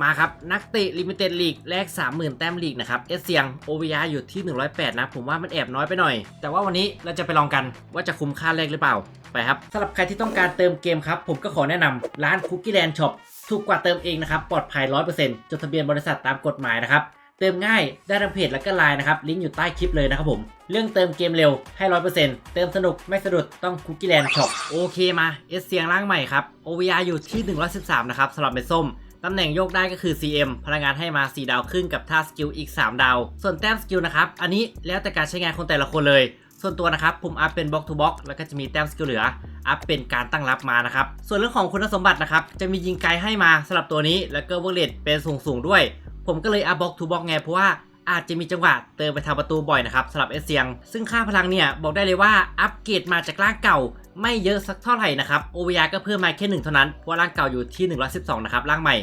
มาครับ นักเตะลิมิเต็ดลีกแลก 30,000 แต้มลีกนะครับ เอสเซียงโอวิยาอยู่ที่ 108 นะ ผมว่ามันแอบน้อยไปหน่อย แต่ว่าวันนี้เราจะไปลองกันว่าจะคุ้มค่าแรกหรือเปล่า ไปครับสำหรับใครที่ต้องการเติมเกมครับ ผมก็ขอแนะนำร้านคุกกี้แลนด์ช็อปถูกกว่าเติมเองนะครับ ปลอดภัย 100%จดทะเบียนบริษัทตามกฎหมายนะครับเติมง่ายได้ทางเพจและก็ไลน์นะครับลิงก์อยู่ใต้คลิปเลยนะครับผม เรื่องเติมเกมเร็วให้100%เติมสนุกไม่สะดุดต้องคุกกี้แลนด์ช็อปโอเคมาเอสเซียงร่างใหม่ครับ OVR อยู่ที่ 113 นะครับสำหรับเม็ดส้ม ตำแหน่งโยกได้ก็คือ CM พลังงานให้มา 4 ดาวครึ่งกับท่าสกิลอีก 3 ดาว ส่วนแต้มสกิลนะครับ อันนี้แล้วแต่การใช้งานคนแต่ละคนเลย ส่วนตัวนะครับผมอัพเป็นบล็อกทูบล็อกแล้วก็จะมีแต้มสกิลเหลืออัพเป็นการตั้งรับมานะครับ ส่วนเรื่องของคุณสมบัตินะครับ จะมียิงไกลให้มาสำหรับตัวนี้ แล้วก็เวอร์เลตเป็นสูงสูงด้วย ผมก็เลยอัพบล็อกทูบล็อกไงเพราะว่าอาจจะมีจังหวะเติมไปทางประตูบ่อยนะครับสำหรับเอเซียง ซึ่งค่าพลังเนี่ยบอกได้เลยว่าอัปเกรดมาจากร่างเก่า ไม่เยอะสักเท่าไหร่นะครับโอเวียก็เพิ่มมาแค่หนึ่งเท่านั้น เพราะว่าร่างเก่าอยู่ที่ 112 นะครับ ร่างใหม่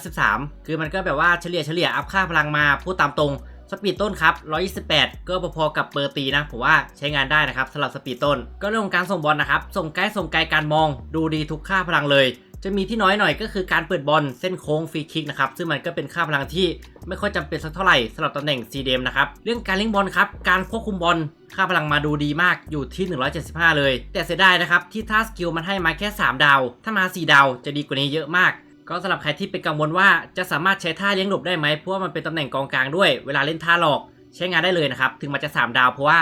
113 คือมันก็แบบว่าเฉลี่ยเฉลี่ยอัพค่าพลังมาพูดตามตรง สปีดต้นครับ 128 ก็พอๆกับเปอร์ตีนะ ผมว่าใช้งานได้นะครับสำหรับสปีดต้น ก็เรื่องของการส่งบอลนะครับ ส่งใกล้ส่งไกลการมอง ดูดีทุกค่าพลังเลย จะมีที่น้อยหน่อยก็คือการเปิดบอลเส้นโค้งฟรีคิกนะครับซึ่งมันก็เป็นค่าพลังที่ไม่ค่อยจำเป็นสักเท่าไหร่สำหรับตำแหน่ง CDM นะครับเรื่องการเลี้ยงบอลครับการควบคุมบอลค่าพลังมาดูดีมากอยู่ที่ 175 เลย แต่เสียดายนะครับที่ท่าสกิลมันให้มาแค่ 3 ดาว ถ้ามา 4 ดาวจะดีกว่านี้เยอะมาก ก็สำหรับใครที่เป็นกังวลว่าจะสามารถใช้ท่าเลี้ยงหลบได้ไหมเพราะว่ามันเป็นตำแหน่งกองกลางด้วย เวลาเล่นท่าหลอก ใช้งานได้เลยนะครับถึงมันจะ 3 ดาวเพราะว่า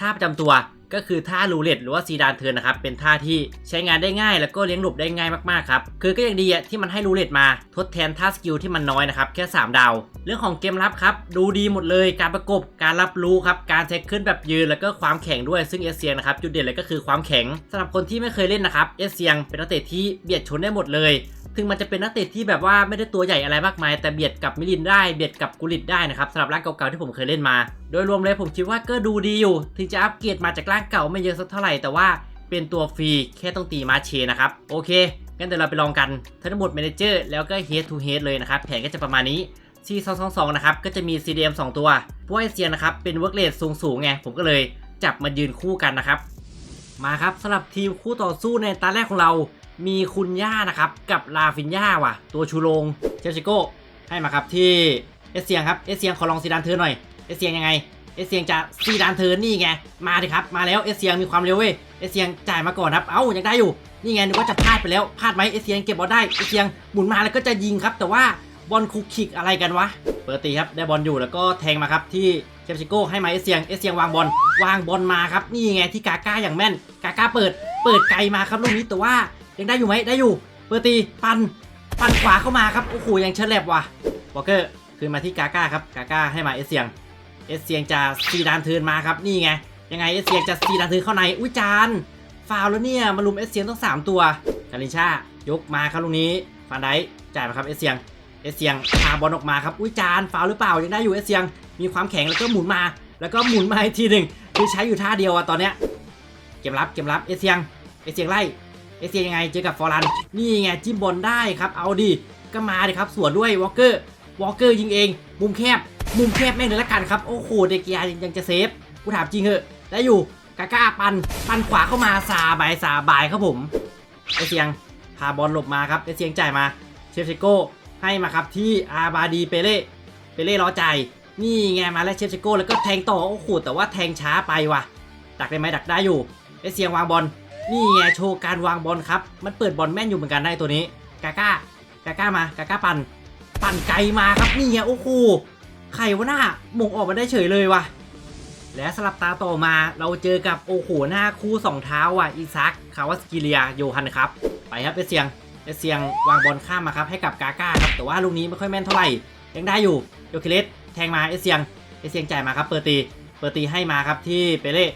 ท่าประจำตัว ก็คือท่ารูเล็ตหรือว่าซีดานเทิร์นนะครับ เป็นท่าที่ใช้งานได้ง่าย แล้วก็เลี้ยงหลบได้ง่ายมากๆครับคือก็ยังดีอะที่มันให้รูเล็ตมาทดแทนท่าสกิลที่มันน้อยนะครับแค่ 3 ดาว เรื่องของเกมรับครับดูดีหมดเลยการประกบการรับรู้ครับการเทคขึ้นแบบยืนแล้วก็ความแข็งด้วยซึ่งเอเซียงนะครับจุดเด่นเลยก็คือความแข็งสำหรับคนที่ไม่เคยเล่นนะครับเอเซียงเป็นนักเตะที่เบียดชนได้หมดเลยถึงมันจะเป็นนักเตะที่แบบว่าไม่ได้ตัวใหญ่อะไรมากมาย แต่เบียดกับมิลินได้เบียดกับกุลิตได้นะครับสำหรับร่างเก่าๆที่ผมเคยเล่นมา โดยรวมเลยผมคิดว่าก็ดูดีอยู่ ถึงจะอัปเกรดมาจากร่างเก่าไม่เยอะสักเท่าไหร่แต่ว่าเป็นตัวฟรีแค่ต้องตีมาเชนะครับ โอเค งั้นเดี๋ยวเราไปลองกันทั้งหมด Manager แล้วก็ Head to Head เลยนะครับ แผนก็จะประมาณนี้ C222 นะครับ ก็จะมี CDM 2 ตัวพวกไอเซียนะครับ เป็นเวิร์กเลสสูงไง ผมก็เลยจับมายืนคู่กันนะครับ มาครับสำหรับทีมคู่ต่อสู้ในตาแรกของเรา มีคุณย่านะครับ กับลาฟินย่าว่ะ ตัวชูโรงเชลชิโก้ให้มาครับที่เอเซียงครับเอเซียงขอลองซีดานเทิร์นหน่อย สเซียงยังไง เอสเซียงจะซีดานเทิร์นนี่ไง มาดิครับ มาแล้วเอสเซียงมีความเร็วเว้ย เอสเซียงจ่ายมาก่อนครับ เอ้ายังได้อยู่ นี่ไงนึกว่าจะพลาดไปแล้ว พลาดไหมเอสเซียงเก็บบอลได้ เอสเซียงหมุนมาแล้วก็จะยิงครับ แต่ว่าบอลคุกคิกอะไรกันวะ เปิดตีครับ ได้บอลอยู่แล้วก็แทงมาครับที่เชลชิโก้ให้มาเอเซียง เอเซียงวางบอล วางบอลมาครับ นี่ไงที่กาก้าอย่างแม่น กาก้าเปิด เปิดไกลมาครับลูกนี้แต่ว่ายังได้อยู่ไหมได้อยู่ เปิดตีปัน ปันขวาเข้ามาครับ โอ้โหยังเฉลบว่ะวอลเกอร์คืนมาที่กาก้าครับ กาก้าให้มาเอเซียง เอสเซียงจะซีดานเทินมาครับนี่ไงยังไงเอสเซียงจะซีดานเทินเข้าในอุ้ยจานฟาวแล้วเนี่ยมาลุมเอสเซียงต้องสามตัวกาลินชายกมาครับลูกนี้ฟันไดจ่ายมาครับเอสเซียงเอสเซียงพาบอลออกมาครับอุ้ยจานฟาวหรือเปล่ายังได้อยู่เอสเซียงมีความแข็งแล้วก็หมุนมา แล้วก็หมุนมาอีกทีหนึ่งคือใช้อยู่ท่าเดียวอะตอนเนี้ยเกมรับเกมรับเอสเซียงเอสเซียงไล่เอเซียงยังไงเจอกับฟอรันนี่ไงจิ้มบอลได้ครับเอาดิก็มาดิครับสวนด้วยวอลเกอร์วอลเกอร์ยิงเอง มุมแคบ มุมแคบแม่งเลยละกันครับ โอ้โห เด็กยายังจะเซฟ กูถามจริงเหอะ ได้อยู่ กาก้าปัน ปันขวาเข้ามาซาบายซาบายครับผมเอเซียง พาบอลหลบมาครับเอเซียงจ่ายมาเชฟเชโก้ให้มาครับที่อาบาดีเปเล่เปเล่รอใจนี่ไงมาแล้วเชฟเชโก้แล้วก็แทงต่อโอ้โหแต่ว่าแทงช้าไปว่ะ ดักได้ไหมดักได้อยู่เอเซียงวางบอลนี่ไงโชว์การวางบอลครับ มันเปิดบอลแม่นอยู่เหมือนกันได้ตัวนี้ กาก้ากาก้ามากาก้าปัน ปั่นไกลมาครับนี่ไงโอ้โห ใครวะหน้ามงออกมาได้เฉยเลยว่ะ และสลับตาต่อมาเราเจอกับโอ้โหหน้าคู่สองเท้าว่ะอีซักคาวาสกิเลียโยฮันครับ ไปครับเอเซียงเอเซียงวางบอลข้ามมาครับให้กับกาก้าครับแต่ว่าลูกนี้ไม่ค่อยแม่นเท่าไหร่ยังได้อยู่โยเคเลสแทงมาเอเซียงเอเซียงจ่ายมาครับเปิดตีเปิดตีให้มาครับที่เปเล่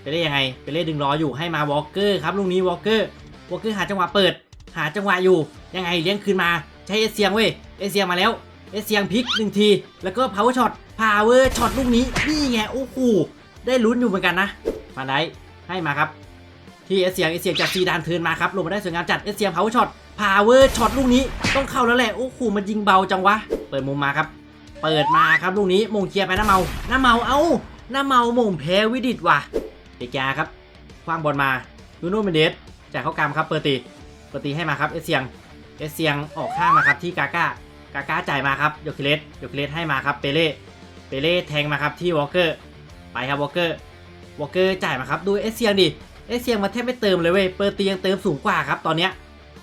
เปเล่ยังไงเปเล่ดึงล้ออยู่ให้มาวอลเกอร์ครับลูกนี้วอลเกอร์วอลเกอร์หาจังหวะเปิด หาจังหวะอยู่ยังไงเลี้ยงคืนมาใช้เอเซียงเว้ยเอเซียงมาแล้ว เอเซียงพิกหนึ่งที แล้วก็ power shot power shot ลูกนี้ นี่ไง โอ้โห ได้ลุ้นอยู่เหมือนกันนะมาได้ให้มาครับ ที่เอเซียงเอเซียงจากซีดานเทินมาครับลงมาได้สวยงามจัดเอเซียง power shot power shot ลูกนี้ต้องเข้าแล้วแหละโอ้โหมันยิงเบาจังวะ เปิดมุมมาครับ เปิดมาครับลูกนี้มงเคลียร์ไปหน้าเมาหน้าเมาเอ้าหน้าเมามงแพ้วิดิตว่ะเดกยาครับคว้างบอลมานูโน่เมเดสจากเข้ากรรมครับเปิดตีเปิดตีให้มาครับเอเซียงเอเซียงออกข้างมาครับที่กาก้า กาก้าจ่ายมาครับโยคิเลสโยคิเลสให้มาครับเปเล่เปเล่แทงมาครับที่วอลเกอร์ไปครับวอลเกอร์วอลเกอร์จ่ายมาครับดูเอสเซียงดิเอสเซียงมาแทบไม่เติมเลยเว้ยเปอร์ตียังเติมสูงกว่าครับตอนเนี้ย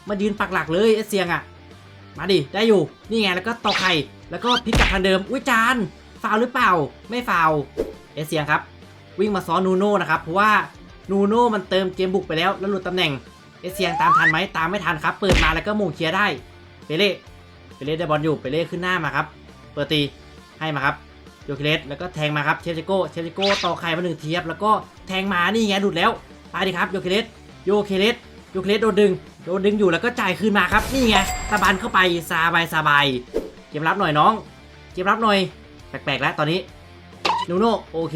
มายืนปักหลักเลยเอสเซียงอะมาดิได้อยู่นี่ไงแล้วก็ต่อไข่แล้วก็พลิกกลับทางเดิมอุ้ยจานฟาวหรือเปล่า ไม่ฟาวเอสเซียงครับ วิ่งมาซ้อนนูโน่นะครับเพราะว่านูโน่มันเติมเกมบุกไปแล้วแล้วหลุดตำแหน่งเอสเซียงตามทันไหมตามไม่ทันครับ เปิดมาแล้วก็หม่งเคลียร์ได้เปเล่ เปเล่ได้บอลอยู่เปเล่ขึ้นหน้ามาครับเปิดตีให้มาครับโยคิเลสแล้วก็แทงมาครับเชฟจิโก้เชฟจิโก้ต่อไข่มาหนึ่งเทียบ แล้วก็แทงมานี่ไงหลุดแล้วไปดิครับโยคิเลสโยคิเลสโยคิเลสโดนดึงโดนดึงอยู่แล้วก็จ่ายคืนมาครับนี่ไงตะบันเข้าไปสบายสบายเกมรับหน่อยน้องเกมรับหน่อยแปลกๆแล้วตอนนี้นูโน่โอเค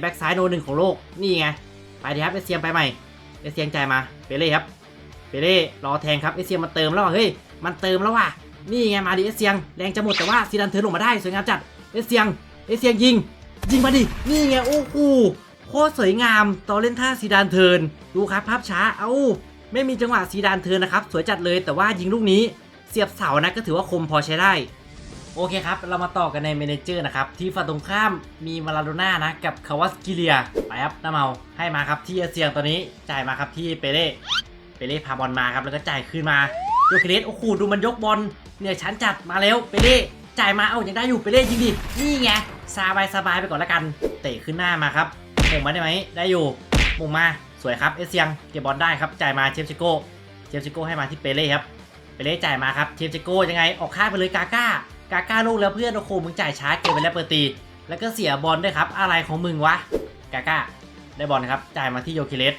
แบ็กซ้ายโนหนึ่งของโลกนี่ไงไปดีครับเอเซียมไปใหม่เอเซียมจ่ายมาเปเล่ครับเปเล่รอแทงครับเอเซียมมาเติมแล้วเฮ้ยมันเติมแล้วว่ะ นี่ไงมาดิเอเซียงแรงจะหมดแต่ว่าซีดันเทินลงมาได้สวยงามจัดเอเซียงเอเซียงยิง ยิงมาดิ นี่ไงโอ้โหโคตรสวยงามตอนเล่นท่าซีดานเทินดูครับภาพช้าเอ้าไม่มีจังหวะซีดานเทินนะครับ สวยจัดเลยแต่ว่ายิงลูกนี้เสียบเสานะก็ถือว่าคมพอใช้ได้ โอเคครับ เรามาต่อกันในเมนเจอร์นะครับ ที่ฝั่งตรงข้ามมีมาลาโดน่านะ กับคาวาสกิเลียไปครับน้าเมาให้มาครับที่เอเซียงตอนนี้จ่ายมาครับที่เปเล่เปเล่พาบอลมาครับแล้วก็จ่ายคืนมา โยเคเลสโอ้โหดูมันยกบอลเนี่ยชั้นจัดมาแล้วเปเล่จ่ายมาเอายังได้อยู่เปเล่ยิงดินี่ไงสบายสบายไปก่อนละกัน เตะขึ้นหน้ามาครับมงมาได้ไหมได้อยู่มงมาสวยครับเอเซียงเก็บบอลได้ครับจ่ายมาเชฟชิโก้เชฟชิโก้ให้มาที่เปเล่ครับไปเล่จ่ายมาครับเชฟเจโก้ยังไงออกค่ายไปเลยกาก้ากาก้าลูกแล้วเพื่อนโอ้โหมึงจ่ายช้าเกินไปแล้วเปิดตี แล้วก็เสียบอลด้วยครับอะไรของมึงวะกาก้าได้บอลครับจ่ายมาที่โยคิเลส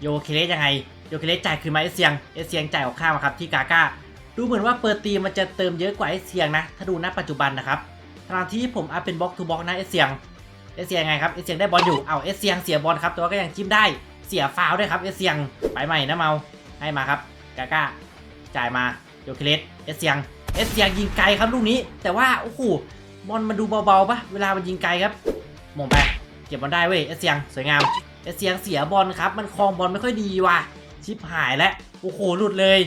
โยคิเลสยังไง โยเคเลสจ่ายคืนมาเอเซียงเอเซียงจ่ายออกข้ามาครับที่กาก้าดูเหมือนว่าเปิดตีมันจะเติมเยอะกว่าเอเซียงนะ ถ้าดูณปัจจุบันนะครับทางที่ผมเอาเป็นบล็อกทูบล็อกนะเอเซียงเอเซียงไงครับเอเซียงได้บอลอยู่เอาเอเซียงเสียบอลครับแต่ว่าก็ยังจิ้มได้เสียฟาวล์ด้วยครับเอเซียงไปใหม่นะเมาให้มาครับกาก้าจ่ายมาโยเคเลสเอสเซียงเอสเซียงยิงไกลครับลูกนี้ แต่ว่าโอ้โหบอลมันดูเบาๆปะเวลามันยิงไกลครับหมงไปเก็บบอลได้เว้ยเอสเซียงสวยงามเอสเซียงเสียบอลครับมันคลองบอลไม่ค่อยดีว่ะ ชิปหายแล้วโอ้โหหลุดเลย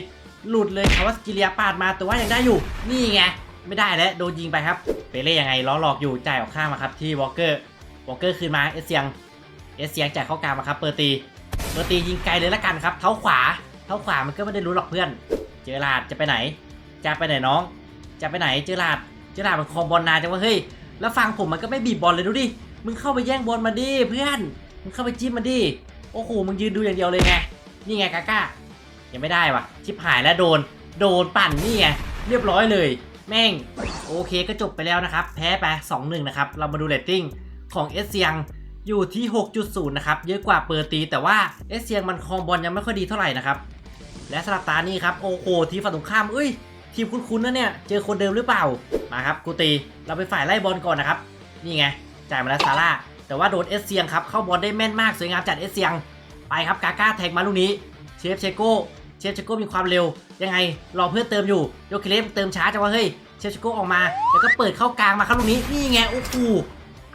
หลุดเลยคาวัสกิเลียปาดมาแต่ว่ายังได้อยู่ นี่ไงไม่ได้แล้วโดนยิงไปครับเปเล่ยังไงล้อหลอกอยู่จ่ายออกข้างมาครับที่วอลเกอร์วอลเกอร์คืนมาเอสเซียงเอสเซียงจ่ายเข้ากลางมาครับเปอร์ตีเปอร์ตียิงไกลเลยละกันครับ เท้าขวาเท้าขวามันก็ไม่ได้รู้หรอกเพื่อน เจอลาดจะไปไหน จะไปไหนน้อง จะไปไหนเจอลาดเจอลาดมันคอบอลนานจังวะเฮ้ยแล้วฟังผมมันก็ไม่บีบบอลเลยดูดิมึงเข้าไปแย่งบอลมาดิเพื่อนมึงเข้าไปจิ้มมาดิโอ้โหมึงยืนดูอย่างเดียวเลยไง นี่ไงกาก้ายังไม่ได้วะชิบหายแล้วโดน โดนปั่นนี่ไงเรียบร้อยเลย แม่ง โอเคก็จบไปแล้วนะครับ แพ้ไป 2-1 นะครับ เรามาดูเรตติ้งของเอสเซียงอยู่ที่ 6.0 นะครับ เยอะกว่าเปอร์ตี แต่ว่าเอสเซียงมันคลองบอลยังไม่ค่อยดีเท่าไหร่นะครับ และสำหรับตานี้ครับ โอ้โหทีฝั่งตรงข้ามเอ้ย ทีมคุ้นๆนะเนี่ย เจอคนเดิมหรือเปล่า มาครับกูตี เราไปฝ่ายไล่บอลก่อนนะครับ นี่ไง จ่ายมาแล้วซาร่า แต่ว่าโดนเอสเซียงครับ เข้าบอลได้แม่นมาก สวยงามจัดเอสเซียง ไปครับกาก้าแทงมาลูกนี้เชฟเชโก้เชฟเชโก้มีความเร็ว ยังไงรอเพื่อนเติมอยู่โยเคเลฟเติมช้าจังวะเฮ้ยเชฟเชโก้ออกมา แล้วก็เปิดเข้ากลางมาครับลูกนี้นี่ไงโอ้โห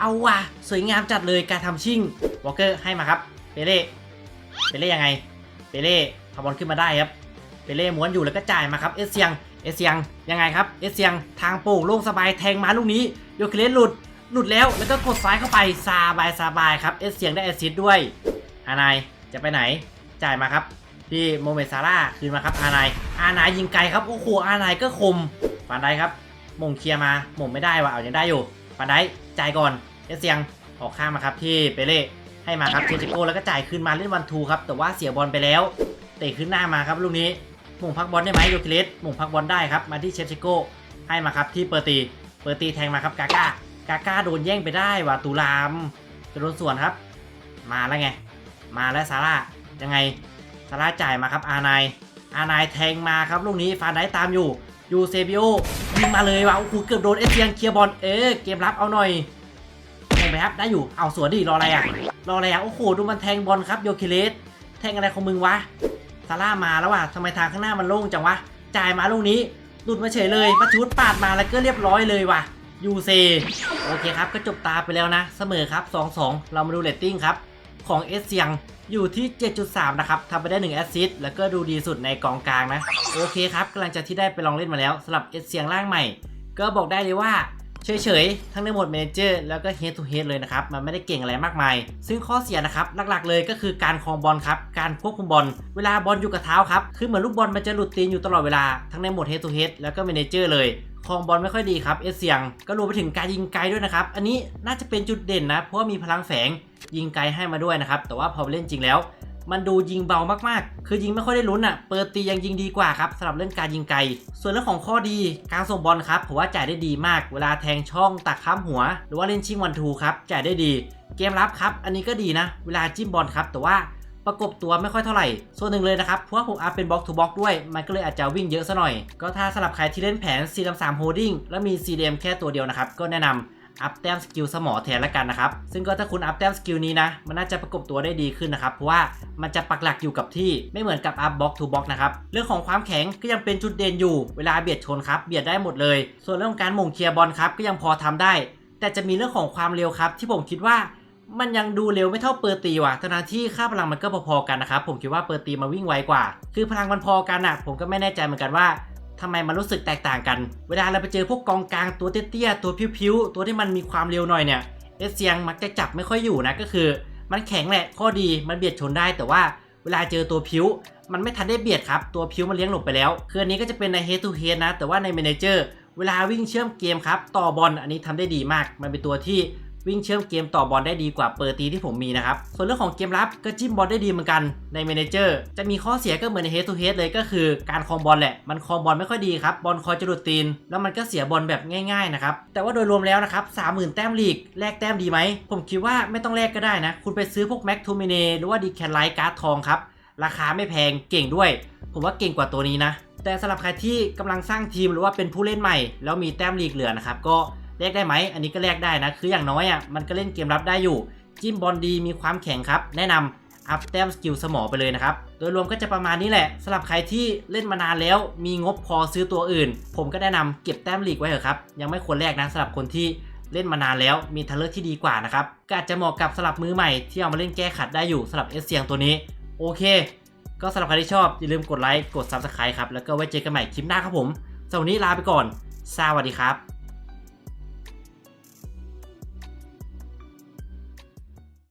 เอาว่ะสวยงามจัดเลยการทำชิ่งวอลเกอร์ให้มาครับเปเล่เปเล่ยังไงเปเล่ทำบอลขึ้นมาได้ครับเปเล่ม้วนอยู่แล้วก็จ่ายมาครับเอสเซียงเอสเซียงยังไงครับเอสเซียงทางโป่งโล่งสบายแทงมาลูกนี้โยเคเลสหลุดหลุดแล้วแล้วก็กดซ้ายเข้าไปซาบายซาบายครับเอสเซียงได้แอสซิสต์ด้วยอานาย จะไปไหน จ่ายมาครับ ที่โมเมซาร่าคืนมาครับ อานายอานายยิงไกลครับ โอ้โห อานายก็คมฟานไดครับมงเคลียร์มาหมงไม่ได้ว่ะ เอายังได้อยู่ฟานไดจ่ายก่อนเอสเซียง ออกข้างมาครับที่เปเล่ ให้มาครับเชจิโกแล้วก็จ่ายคืนมาเล่นวันทูครับ แต่ว่าเสียบอลไปแล้ว เตะขึ้นหน้ามาครับลูกนี้หม่งพักบอลได้ไหมโยคิเลสหม่งพักบอลได้ครับ มาที่เชฟชิโกให้มาครับที่เปอร์ตี เปอร์ตีแทงมาครับกาก้ากาก้าโดนแย่งไปได้ว่ะตุลามจะโดนส่วนครับ มาแล้วไง มาแล้วซาร่ายังไงซาร่าจ่ายมาครับอานายอานายแทงมาครับลูกนี้ฟานได้ตามอยู่ยูเซบิโอยิงมาเลยว่ะโอ้โหเกือบโดนเอสเซียงเคลียร์บอลเอ๊เกมรับเอาหน่อยแทงไปครับได้อยู่เอาสวนดิรออะไรอะรออะไรอะโอ้โหดูมันแทงบอลครับโยคิเลสแทงอะไรของมึงวะซาร่ามาแล้วว่ะทำไมทางข้างหน้ามันโล่งจังวะจ่ายมาลูกนี้หลุดมาเฉยเลยมาชุดปาดมาแล้วก็เรียบร้อยเลยว่ะยูเซโอเคครับก็จบตาไปแล้วนะ เสมอครับ 2-2 เรามาดูเรตติ้งครับ ของเอสเซียงอยู่ที่ 7.3 นะครับทำไปได้ 1 แอสซิสต์แล้วก็ดูดีสุดในกองกลางนะ โอเคครับกำลังจะที่ได้ไปลองเล่นมาแล้วสำหรับเอสเซียงร่างใหม่ ก็บอกได้เลยว่า เฉยๆ ทั้งในโหมด Manager แล้วก็ Head to Head เลยนะครับ มันไม่ได้เก่งอะไรมากมาย ซึ่งข้อเสียนะครับ หลักๆเลยก็คือการครองบอลครับ การควบคุมบอล เวลาบอลอยู่กับเท้าครับ คือเหมือนลูกบอลมันจะหลุดตีนอยู่ตลอดเวลา ทั้งในโหมด Head to Head แล้วก็ Manager เลยครองบอลไม่ค่อยดีครับ เอสเซียง ก็รวมไปถึงการยิงไกลด้วยนะครับ อันนี้น่าจะเป็นจุดเด่นนะ เพราะว่ามีพลังแฝงยิงไกลให้มาด้วยนะครับ แต่ว่าพอไปเล่นจริงแล้ว มันดูยิงเบามากๆ คือยิงไม่ค่อยได้ลุ้นอะ เปิดตียังยิงดีกว่าครับสำหรับเรื่องการยิงไกล ส่วนเรื่องของข้อดีการส่งบอลครับผมว่าจ่ายได้ดีมาก เวลาแทงช่องตักข้ามหัว หรือว่าเล่นชิงวันทูครับจ่ายได้ดี เกมรับครับ อันนี้ก็ดีนะ เวลาจิ้มบอลครับ แต่ว่าประกบตัวไม่ค่อยเท่าไหร่ ส่วนหนึ่งเลยนะครับ เพราะว่าผมอัพเป็นบล็อกทูบล็อกด้วย มันก็เลยอาจจะวิ่งเยอะซะหน่อย ก็ถ้าสำหรับใครที่เล่นแผน4 3 holding แล้วมี CDM แค่ตัวเดียวนะครับ ก็แนะนำ อัพแต้มสกิลสมอแทนละกันนะครับ ซึ่งก็ถ้าคุณอัพแต้มสกิลนี้นะ มันน่าจะประกบตัวได้ดีขึ้นนะครับ เพราะว่ามันจะปักหลักอยู่กับที่ไม่เหมือนกับอัพบล็อกทูบล็อกนะครับ เรื่องของความแข็งก็ยังเป็นจุดเด่นอยู่ เวลาเบียดชนครับ เบียดได้หมดเลย ส่วนเรื่องของการหม่งเคลียร์บอลครับ ก็ยังพอทำได้ แต่จะมีเรื่องของความเร็วครับ ที่ผมคิดว่ามันยังดูเร็วไม่เท่าเปอร์ตีว่ะทั้งที่ค่าพลังมันก็พอๆกันนะครับ ผมคิดว่าเปอร์ตีมาวิ่งไวกว่า คือพลังมันพอกันอะผมก็ไม่แน่ใจเหมือนกันว่า ทำไมมันรู้สึกแตกต่างกัน เวลาเราไปเจอพวกกองกลางตัวเตี้ยๆตัวพิ้วๆตัวที่มันมีความเร็วหน่อยเนี่ยเอสเซียงมักจะจับไม่ค่อยอยู่นะก็คือ มันแข็งแหละข้อดีมันเบียดชนได้แต่ว่าเวลาเจอตัวพิ้ว มันไม่ทันได้เบียดครับ ตัวพิ้วมันเลี้ยงหลบไปแล้วคืออันนี้ก็จะเป็นใน head to head นะ แต่ว่าใน manager เวลาวิ่งเชื่อมเกมครับ ต่อบอลอันนี้ทำได้ดีมาก มันเป็นตัวที่ วิ่งเชื่อมเกมต่อบอลได้ดีกว่าเปอร์ตีที่ผมมีนะครับ ส่วนเรื่องของเกมรับก็จิ้มบอลได้ดีเหมือนกันใน Manager จะมีข้อเสียก็เหมือนใน Head to Head เลยก็คือการคองบอลแหละ มันคองบอลไม่ค่อยดีครับ บอลคอยจะหลุดตีน แล้วมันก็เสียบอลแบบง่ายๆนะครับ แต่ว่าโดยรวมแล้วนะครับ30,000แต้มลีกแลกแต้มดีไหม ผมคิดว่าไม่ต้องแลกก็ได้นะ คุณไปซื้อพวก Mac t o m i n e หรือว่า d e c a n Light การ์ดทองครับราคาไม่แพงเก่งด้วย ผมว่าเก่งกว่าตัวนี้นะแต่สำหรับใครที่กำลังสร้างทีมหรือว่าเป็นผู้เล่นใหม่ แล้วมีแต้มลีกเหลือนะครับก็ แลกได้ไหมอันนี้ก็แลกได้นะ คืออย่างน้อยอะมันก็เล่นเกมรับได้อยู่ จิ้มบอลดีมีความแข็งครับ แนะนำอัพแต้มสกิลสมอไปเลยนะครับ โดยรวมก็จะประมาณนี้แหละสำหรับใครที่เล่นมานานแล้วมีงบพอซื้อตัวอื่น ผมก็แนะนำเก็บแต้มลีกไว้เถอะครับ ยังไม่ควรแลกนะสำหรับคนที่เล่นมานานแล้วมีทันเลอร์ที่ดีกว่านะครับก็อาจจะเหมาะกับสำหรับมือใหม่ที่เอามาเล่นแก้ขัดได้อยู่สำหรับเอสเซียงตัวนี้ โอเค ก็สำหรับใครที่ชอบอย่าลืมกดไลค์กด Subscribe ครับแล้วก็ไว้เจอกันใหม่คลิปหน้าครับผมสำหรับวันนี้ลาไปก่อน สวัสดีครับ